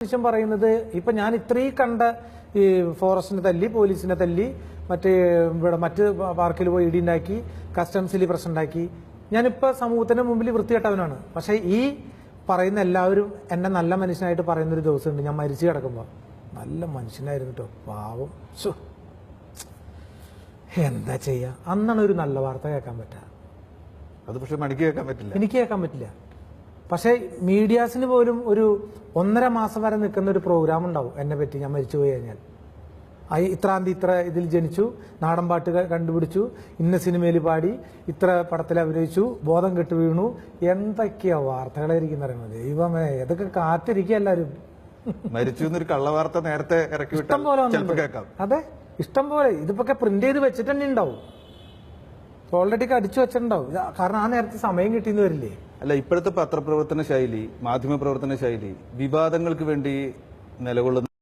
മനുഷ്യൻ പറയുന്നത് ഇപ്പൊ ഞാൻ ഇത്രയും കണ്ട ഈ ഫോറസ്റ്റിനെ തല്ലി പോലീസിനെ തല്ലി മറ്റേ ഇവിടെ മറ്റ് പാർക്കിൽ പോയി ഇടിയുണ്ടാക്കി കസ്റ്റംസിൽ പ്രശ്നം ഉണ്ടാക്കി. ഞാനിപ്പോ സമൂഹത്തിന്റെ മുമ്പിൽ വൃത്തികെട്ടവനാണ്. പക്ഷെ ഈ പറയുന്ന എല്ലാവരും എന്നെ നല്ല മനുഷ്യനായിട്ട് പറയുന്ന ഒരു ദിവസമുണ്ട്. ഞാൻ മരിച്ചു കിടക്കുമ്പോൾ നല്ല മനുഷ്യനായിരുന്നു കേട്ടോ പാവം. എന്താ ചെയ്യാ? അന്നാണ് ഒരു നല്ല വാർത്ത കേൾക്കാൻ പറ്റുക അത് പക്ഷെ മണിക്ക് കേൾക്കാൻ പറ്റില്ല. എനിക്ക് കേൾക്കാൻ പറ്റില്ല. പക്ഷേ മീഡിയാസിന് പോലും ഒരു ഒന്നര മാസം വരെ നിൽക്കുന്ന ഒരു പ്രോഗ്രാം ഉണ്ടാവും. എന്നെ പറ്റി ഞാൻ മരിച്ചു പോയി കഴിഞ്ഞാൽ. ഐ ഇത്രാം തീയതി ഇത്ര ഇതിൽ ജനിച്ചു നാടൻ പാട്ട് കണ്ടുപിടിച്ചു ഇന്ന സിനിമയിൽ പാടി ഇത്ര പടത്തിൽ അഭിനയിച്ചു ബോധം കെട്ടു വീണു എന്തൊക്കെയാ വാർത്തകളായിരിക്കും പറയുന്നത് ദൈവമേ ഇതൊക്കെ കാത്തിരിക്കുക എല്ലാവരും. മരിച്ചു എന്നൊരു കള്ളവാർത്ത നേരത്തെ ഇറക്കി ഇഷ്ടം പോലെ അതെ ഇഷ്ടം പോലെ. ഇതിപ്പോ പ്രിന്റ് ചെയ്ത് വെച്ചിട്ട് തന്നെ ഉണ്ടാവും. ഓൾറെഡി അടിച്ചു വെച്ചിട്ടുണ്ടാവും. കാരണം ആ നേരത്തെ സമയം കിട്ടിയെന്ന് വരില്ലേ? അല്ല ഇപ്പോഴത്തെ പത്രപ്രവർത്തന ശൈലി മാധ്യമ പ്രവർത്തന ശൈലി വിവാദങ്ങൾക്ക് വേണ്ടി നിലകൊള്ളുന്ന